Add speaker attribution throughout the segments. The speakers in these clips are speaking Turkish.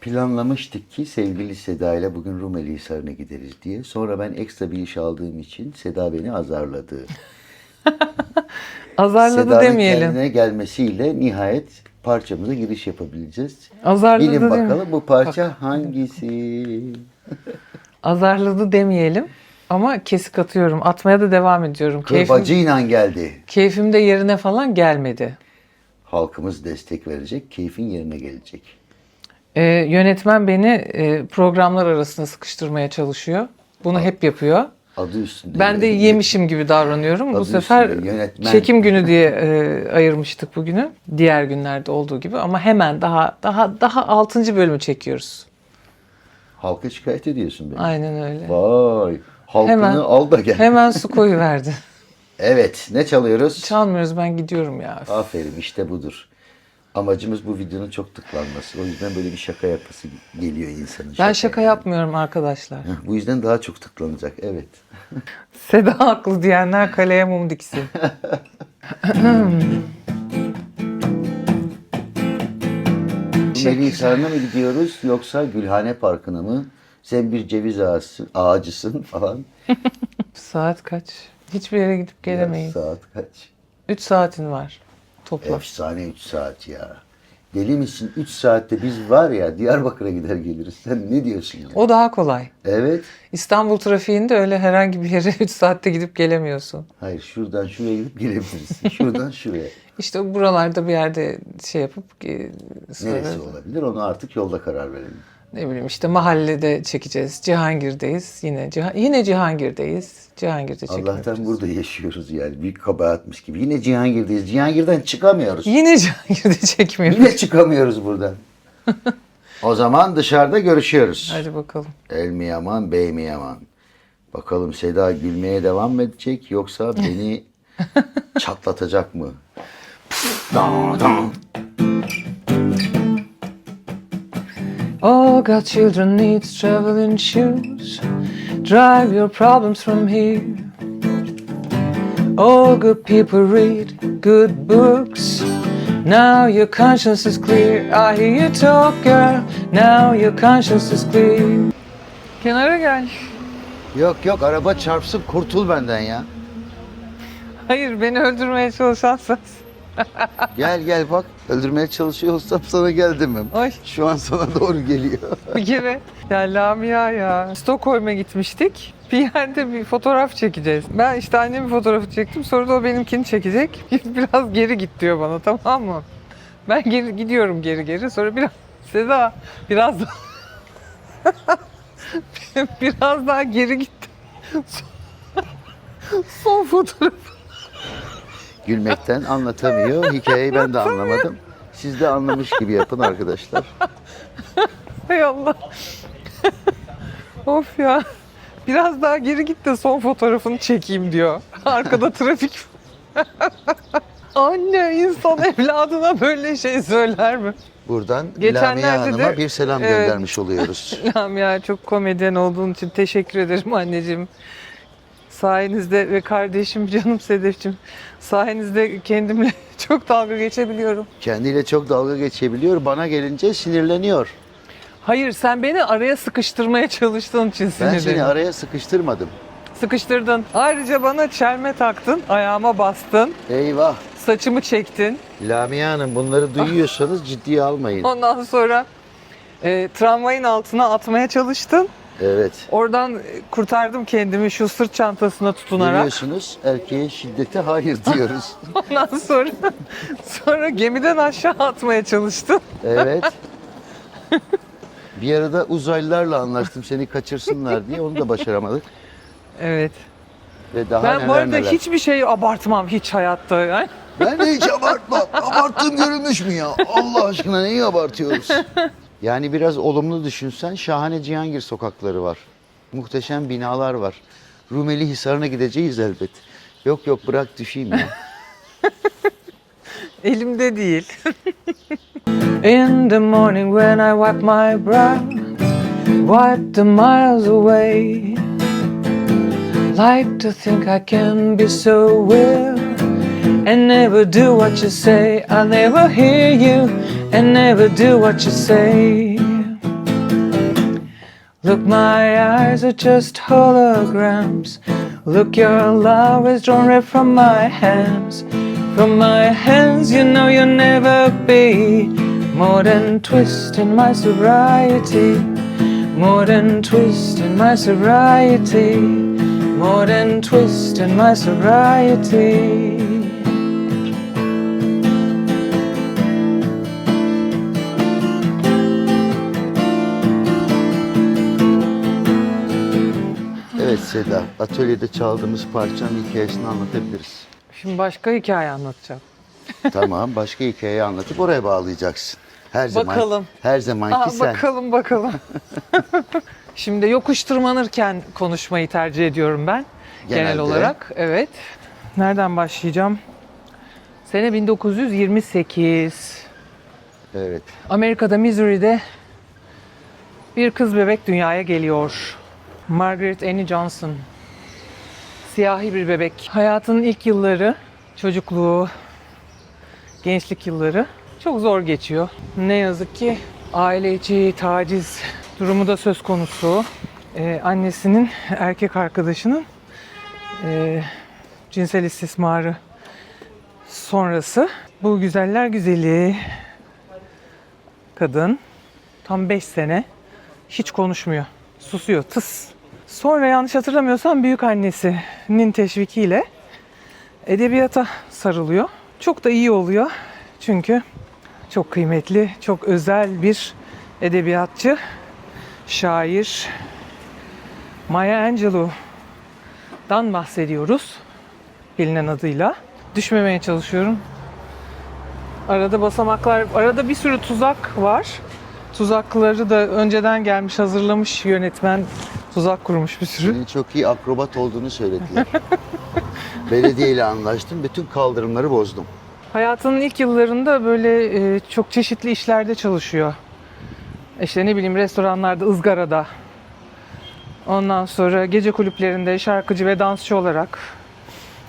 Speaker 1: Planlamıştık ki sevgili Seda ile bugün Rumeli Hisarı'na gideriz diye. Sonra ben ekstra bir iş aldığım için Seda beni azarladı.
Speaker 2: Azarladı
Speaker 1: Seda'nın
Speaker 2: demeyelim.
Speaker 1: kendine gelmesiyle nihayet parçamıza giriş yapabileceğiz.
Speaker 2: Azarladı
Speaker 1: Bilin
Speaker 2: mi?
Speaker 1: bakalım bu parça hangisi?
Speaker 2: Azarladı demeyelim. Ama kesik atıyorum. Atmaya da devam ediyorum. Keyfim,
Speaker 1: Kırbacıyla geldi.
Speaker 2: keyfim de yerine falan gelmedi.
Speaker 1: Halkımız destek verecek, keyfin yerine gelecek.
Speaker 2: Ee, yönetmen beni e, programlar arasında sıkıştırmaya çalışıyor. Bunu hep yapıyor.
Speaker 1: Adı üstünde.
Speaker 2: Ben de yemişim gibi davranıyorum. Bu
Speaker 1: Adı
Speaker 2: sefer
Speaker 1: üstünde yönetmen.
Speaker 2: çekim günü diye e, ayırmıştık bugünü. Diğer günlerde olduğu gibi ama hemen daha daha daha 6. bölümü çekiyoruz.
Speaker 1: Halka şikayet ediyorsun beni.
Speaker 2: Aynen öyle.
Speaker 1: Vay. Halkını
Speaker 2: Hemen-
Speaker 1: al da gel.
Speaker 2: Hemen su koyu verdi.
Speaker 1: Evet. Ne çalıyoruz?
Speaker 2: Çalmıyoruz ben gidiyorum ya.
Speaker 1: Aferin işte budur. Amacımız bu videonun çok tıklanması. O yüzden böyle bir şaka yapması geliyor insanın.
Speaker 2: Ben şaka yapmıyorum arkadaşlar.
Speaker 1: Bu yüzden daha çok tıklanacak. Evet.
Speaker 2: Seda haklı diyenler kaleye mum diksin.
Speaker 1: Rumeli Hisarı'na mı gidiyoruz yoksa Gülhane Parkı'na mı? Sen bir ceviz ağacısı, ağacısın falan.
Speaker 2: Saat kaç? Hiçbir yere gidip
Speaker 1: Ya,
Speaker 2: gelemeyiz.
Speaker 1: saat kaç?
Speaker 2: 3 saatin var toplam.
Speaker 1: Efsane 3 saat ya. Deli misin? 3 saatte biz var ya Diyarbakır'a gider geliriz. Sen ne diyorsun ya?
Speaker 2: O daha kolay.
Speaker 1: Evet.
Speaker 2: İstanbul trafiğinde öyle herhangi bir yere 3 saatte gidip gelemiyorsun.
Speaker 1: Hayır şuradan şuraya gidip gelebilirsin. Şuradan şuraya.
Speaker 2: İşte buralarda bir yerde şey yapıp e, sonra
Speaker 1: Neresi olabilir onu artık yolda karar verelim.
Speaker 2: Ne bileyim işte mahallede çekeceğiz. Cihangir'deyiz. Yine Cihan, yine Cihangir'deyiz. Cihangir'de çekeceğiz.
Speaker 1: Allah'tan burada yaşıyoruz yani. Büyük kabahatmiş gibi. Yine Cihangir'deyiz. Cihangir'den çıkamıyoruz.
Speaker 2: Yine Cihangir'de çekmiyoruz.
Speaker 1: Yine çıkamıyoruz buradan. o zaman dışarıda görüşüyoruz.
Speaker 2: Hadi bakalım.
Speaker 1: El mi yaman, bey mi yaman? Bakalım Seda gülmeye devam mı edecek yoksa beni çatlatacak mı? Dan, dan.
Speaker 2: All godchildren needs traveling shoes. Drive your problems from here. All good people read good books. Now your conscience is clear. I hear you talk, girl. Now your conscience is clear. Kenara gel.
Speaker 1: Yok yok araba çarpsın kurtul benden ya.
Speaker 2: Hayır beni öldürmeye çalışan sensin.
Speaker 1: Gel gel bak öldürmeye çalışıyor olsam sana gel demem.
Speaker 2: Ay
Speaker 1: Şu an sana doğru geliyor.
Speaker 2: bir kere ya Lamia ya. Stockholm'e gitmiştik. Bir yerde bir fotoğraf çekeceğiz. Ben işte annemin fotoğrafı çektim. Sonra da o benimkini çekecek. Biraz geri git diyor bana tamam mı? Ben geri gidiyorum geri geri. Sonra biraz Seda biraz daha biraz daha geri gittim. Son, son fotoğraf.
Speaker 1: Gülmekten anlatamıyor. Hikayeyi ben de anlamadım. Siz de anlamış gibi yapın arkadaşlar.
Speaker 2: Hay Allah. of ya. Biraz daha geri git de son fotoğrafını çekeyim diyor. Arkada trafik. Anne insan evladına böyle şey söyler mi?
Speaker 1: Buradan
Speaker 2: Geçenlerde
Speaker 1: Lamia Hanım'a
Speaker 2: de-
Speaker 1: bir selam
Speaker 2: Evet.
Speaker 1: göndermiş oluyoruz.
Speaker 2: Lamia çok komedyen olduğun için teşekkür ederim anneciğim. Sayenizde ve kardeşim canım Sedef'cim sayenizde kendimle çok dalga geçebiliyorum.
Speaker 1: Kendiyle çok dalga geçebiliyor. Bana gelince sinirleniyor.
Speaker 2: Hayır sen beni araya sıkıştırmaya çalıştığın için
Speaker 1: Ben
Speaker 2: sinirleniyorum.
Speaker 1: seni araya sıkıştırmadım.
Speaker 2: Sıkıştırdın. Ayrıca bana çelme taktın, ayağıma bastın,
Speaker 1: Eyvah.
Speaker 2: saçımı çektin.
Speaker 1: Lamia Hanım bunları duyuyorsanız ciddiye almayın.
Speaker 2: Ondan sonra e, tramvayın altına atmaya çalıştın.
Speaker 1: Evet.
Speaker 2: Oradan kurtardım kendimi şu sırt çantasına tutunarak.
Speaker 1: Biliyorsunuz erkeğe şiddete hayır diyoruz.
Speaker 2: Ondan sonra sonra gemiden aşağı atmaya çalıştın.
Speaker 1: Evet. Bir arada uzaylılarla anlaştım seni kaçırsınlar diye onu da başaramadık.
Speaker 2: Evet.
Speaker 1: Ve daha
Speaker 2: ben
Speaker 1: neler
Speaker 2: bu arada
Speaker 1: neler.
Speaker 2: hiçbir şey abartmam hiç hayatta. Yani.
Speaker 1: Ben de hiç abartmam. Abarttığım görülmüş mü ya? Allah aşkına neyi abartıyoruz? Yani biraz olumlu düşünsen şahane Cihangir sokakları var. Muhteşem binalar var. Rumeli Hisarı'na gideceğiz elbet. Yok yok bırak düşeyim ya.
Speaker 2: Elimde değil. In the morning when I wipe my brow, wipe the miles away. Like to think I can be so well and never do what you say. I never hear you and never do what you say. Look, my eyes are just holograms. Look, your love is drawn red from my hands. From my hands, you know you'll never be more than twist in my sobriety. More than twist in my sobriety. More than twist in my sobriety.
Speaker 1: Evet Seda, atölyede çaldığımız parçanın hikayesini anlatabiliriz.
Speaker 2: Şimdi başka hikaye anlatacağım.
Speaker 1: tamam, başka hikayeyi anlatıp oraya bağlayacaksın. Her zaman,
Speaker 2: Bakalım.
Speaker 1: Her zamanki
Speaker 2: Aa,
Speaker 1: sen.
Speaker 2: bakalım bakalım. Şimdi yokuş tırmanırken konuşmayı tercih ediyorum ben. Genel
Speaker 1: Genelde.
Speaker 2: olarak. Evet. Nereden başlayacağım? Sene 1928.
Speaker 1: Evet.
Speaker 2: Amerika'da Missouri'de bir kız bebek dünyaya geliyor. Margaret Annie Johnson. Siyahi bir bebek. Hayatının ilk yılları, çocukluğu, gençlik yılları çok zor geçiyor. Ne yazık ki aile içi taciz durumu da söz konusu. Ee, annesinin erkek arkadaşının e, cinsel istismarı sonrası bu güzeller güzeli kadın tam 5 sene hiç konuşmuyor. Susuyor, tıs. Sonra yanlış hatırlamıyorsam büyük annesinin teşvikiyle edebiyata sarılıyor. Çok da iyi oluyor. Çünkü çok kıymetli, çok özel bir edebiyatçı, şair Maya Angelou'dan bahsediyoruz. Bilinen adıyla. Düşmemeye çalışıyorum. Arada basamaklar, arada bir sürü tuzak var. Tuzakları da önceden gelmiş, hazırlamış yönetmen. Tuzak kurmuş bir sürü.
Speaker 1: Senin çok iyi akrobat olduğunu söylediler. Belediye ile anlaştım. Bütün kaldırımları bozdum.
Speaker 2: Hayatının ilk yıllarında böyle e, çok çeşitli işlerde çalışıyor. İşte ne bileyim restoranlarda, ızgarada. Ondan sonra gece kulüplerinde şarkıcı ve dansçı olarak.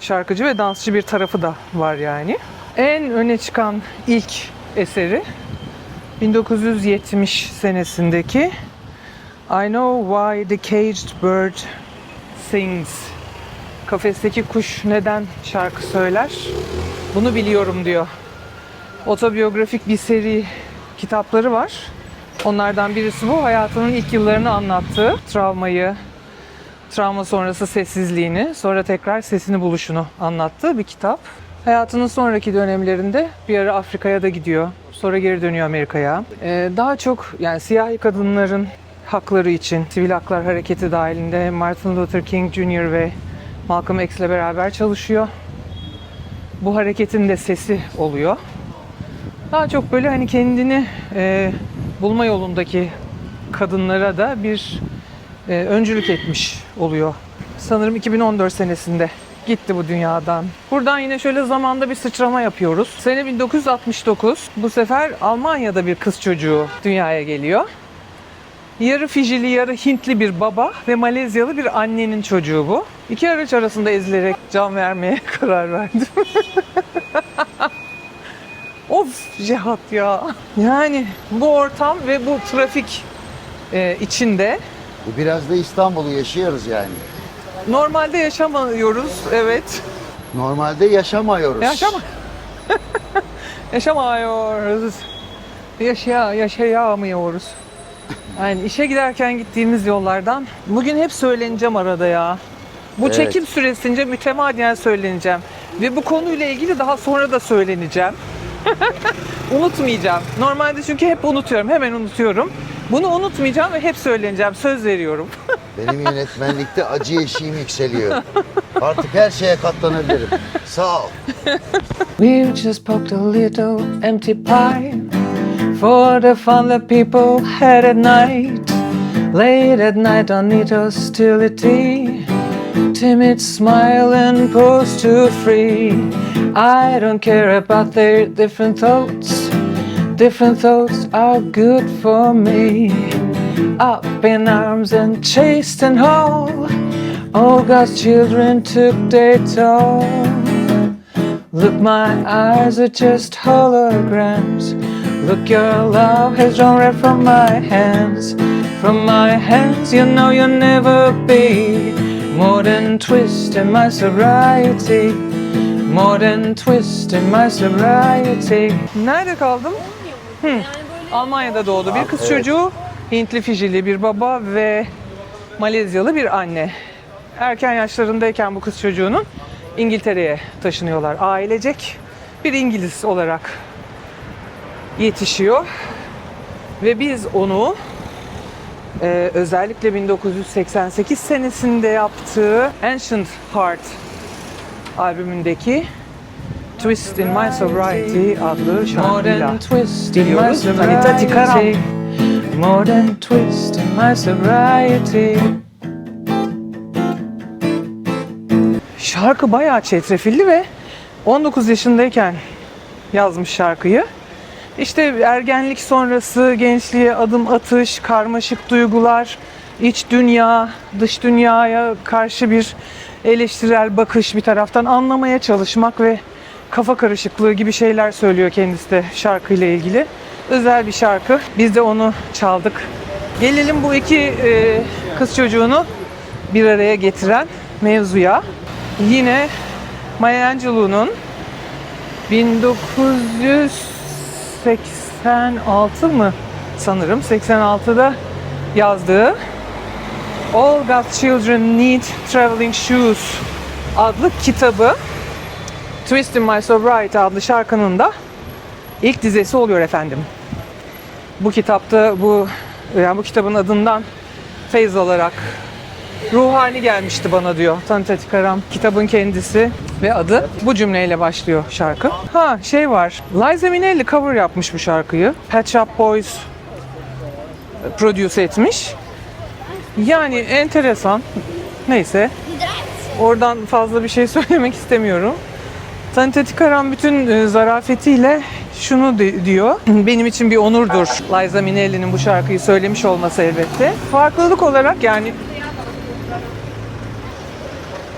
Speaker 2: Şarkıcı ve dansçı bir tarafı da var yani. En öne çıkan ilk eseri 1970 senesindeki I Know Why the Caged Bird Sings. Kafesteki kuş neden şarkı söyler? Bunu biliyorum diyor. Otobiyografik bir seri kitapları var. Onlardan birisi bu. Hayatının ilk yıllarını anlattığı travmayı, travma sonrası sessizliğini, sonra tekrar sesini buluşunu anlattığı bir kitap. Hayatının sonraki dönemlerinde bir ara Afrika'ya da gidiyor. Sonra geri dönüyor Amerika'ya. Ee, daha çok yani siyahi kadınların hakları için sivil haklar hareketi dahilinde Martin Luther King Jr. ve Malcolm X ile beraber çalışıyor bu hareketin de sesi oluyor. Daha çok böyle hani kendini e, bulma yolundaki kadınlara da bir e, öncülük etmiş oluyor. Sanırım 2014 senesinde gitti bu dünyadan. Buradan yine şöyle zamanda bir sıçrama yapıyoruz. Sene 1969. Bu sefer Almanya'da bir kız çocuğu dünyaya geliyor. Yarı Fijili, yarı Hintli bir baba ve Malezyalı bir annenin çocuğu bu. İki araç arasında ezilerek can vermeye karar verdim. of Cihat ya. Yani bu ortam ve bu trafik e, içinde
Speaker 1: Bu biraz da İstanbul'u yaşıyoruz yani.
Speaker 2: normalde yaşamıyoruz. Evet.
Speaker 1: Normalde yaşamıyoruz.
Speaker 2: Yaşama. Yaşamıyoruz. Yaşaya, yaşayamıyoruz. Yani işe giderken gittiğimiz yollardan bugün hep söyleneceğim arada ya. Bu
Speaker 1: Evet.
Speaker 2: çekim süresince mütemadiyen söyleneceğim. Ve bu konuyla ilgili daha sonra da söyleneceğim. Unutmayacağım. Normalde çünkü hep unutuyorum. Hemen unutuyorum. Bunu unutmayacağım ve hep söyleneceğim. Söz veriyorum.
Speaker 1: Benim yönetmenlikte acı eşiğim yükseliyor. Artık her şeye katlanabilirim. Sağ ol.
Speaker 2: We just poked a little empty pie for the fun that people had at night. Late at night on neat hostility, timid smile and pose to free. I don't care about their different thoughts. Different thoughts are good for me. Up in arms and chased and whole, all God's children took their toll. Look, my eyes are just holograms. Look, your love has drawn red from my hands.
Speaker 3: From my hands, you know you'll never be more than twist in my sobriety. More than twist in my sobriety. Nerede kaldım? Hı. Almanya'da doğdu. Bir kız çocuğu, Hintli Fijili bir baba ve Malezyalı bir anne. Erken yaşlarındayken bu kız çocuğunun İngiltere'ye taşınıyorlar. Ailecek bir İngiliz olarak yetişiyor. Ve biz onu e, özellikle 1988 senesinde yaptığı Ancient Heart albümündeki Twist in My Sobriety adlı şarkıyla dinliyoruz. Anita Tikaram. More than twist in my sobriety. Şarkı bayağı çetrefilli ve 19 yaşındayken yazmış şarkıyı. İşte ergenlik sonrası gençliğe adım atış, karmaşık duygular, iç dünya, dış dünyaya karşı bir eleştirel bakış bir taraftan anlamaya çalışmak ve kafa karışıklığı gibi şeyler söylüyor kendisi de şarkıyla ilgili. Özel bir şarkı. Biz de onu çaldık. Gelelim bu iki e, kız çocuğunu bir araya getiren mevzuya. Yine Maya Angelou'nun 1986 mı sanırım 86'da yazdığı All God's Children Need Traveling Shoes adlı kitabı Twist in My Sobriety adlı şarkının da ilk dizesi oluyor efendim. Bu kitapta bu yani bu kitabın adından feyz alarak ruhani gelmişti bana diyor Tikaram. Kitabın kendisi ve adı bu cümleyle başlıyor şarkı. Ha şey var. Liza Minnelli cover yapmış bu şarkıyı. Pet Shop Boys produce etmiş. Yani enteresan. Neyse. Oradan fazla bir şey söylemek istemiyorum. Tanita Tikaram bütün e, zarafetiyle şunu di- diyor. Benim için bir onurdur Liza Minnelli'nin bu şarkıyı söylemiş olması elbette. Farklılık olarak yani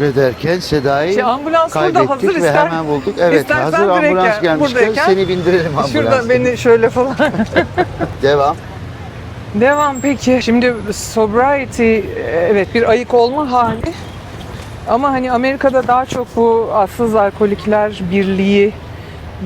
Speaker 1: Ve derken Seda'yı
Speaker 3: Şey, ambulans
Speaker 1: kaybettik
Speaker 3: hazır,
Speaker 1: ve
Speaker 3: ister-
Speaker 1: hemen bulduk. Evet
Speaker 3: istersen
Speaker 1: hazır ambulans
Speaker 3: gel,
Speaker 1: gelmişken
Speaker 3: buradayken
Speaker 1: seni bindirelim ambulans.
Speaker 3: şurada beni şöyle falan.
Speaker 1: Devam.
Speaker 3: Devam peki. Şimdi sobriety evet bir ayık olma hali. Ama hani Amerika'da daha çok bu atsız alkolikler birliği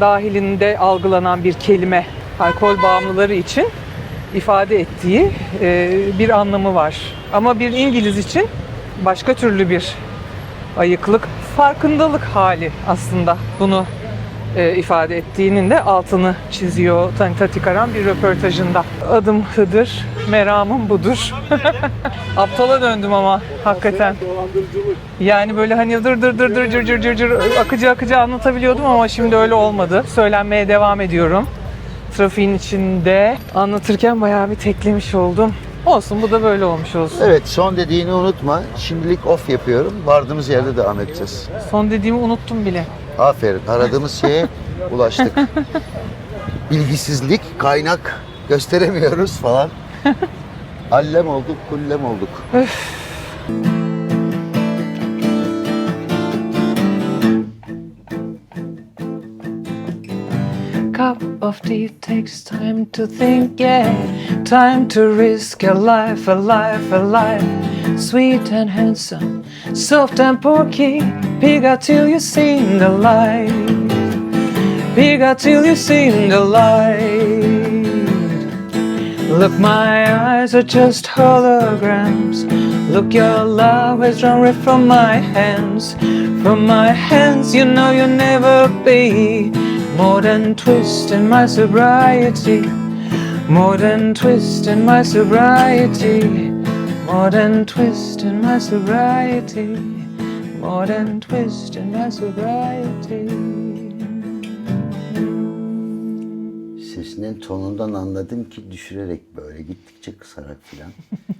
Speaker 3: dahilinde algılanan bir kelime. Alkol bağımlıları için ifade ettiği e, bir anlamı var. Ama bir İngiliz için başka türlü bir ayıklık, farkındalık hali aslında bunu e, ifade ettiğinin de altını çiziyor Tanita Tikaram bir röportajında. Adım Hıdır, meramım budur. Aptala döndüm ama hakikaten. Yani böyle hani dır dır dır dır cır cır cır cır akıcı akıcı anlatabiliyordum ama şimdi öyle olmadı. Söylenmeye devam ediyorum. Trafiğin içinde anlatırken bayağı bir teklemiş oldum. Olsun bu da böyle olmuş olsun.
Speaker 1: Evet son dediğini unutma. Şimdilik off yapıyorum. Vardığımız yerde devam edeceğiz.
Speaker 3: Son dediğimi unuttum bile.
Speaker 1: Aferin. Aradığımız şeye ulaştık. Bilgisizlik, kaynak gösteremiyoruz falan. Allem olduk, kullem olduk.
Speaker 3: Of takes time to think, yeah. Time to risk a life, a life, a life. Sweet and handsome, soft and porky. Pigga till you seen the light. Pigga till you seen the light. Look, my eyes are just holograms. Look, your love has run right from my hands. From my hands, you know you'll never be more than twist in my sobriety. More than twist in my sobriety. More than twist in my sobriety. More than twist in my sobriety.
Speaker 1: Sesinin tonundan anladım ki düşürerek böyle gittikçe kısarak filan.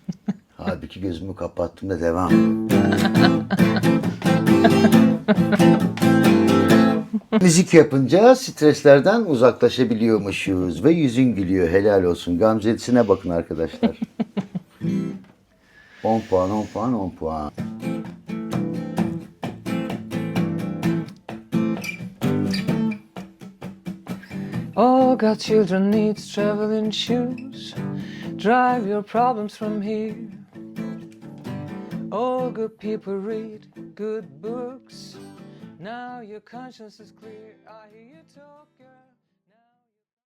Speaker 1: Halbuki gözümü kapattığımda devam. Müzik yapınca streslerden uzaklaşabiliyormuşuz ve yüzün gülüyor. Helal olsun. Gamze'sine bakın arkadaşlar. 10 puan, 10 puan, 10 puan.
Speaker 3: All God's children needs traveling shoes.
Speaker 2: Drive your problems from here. All good people read good books. Now your conscience is clear. I hear you talk, girl.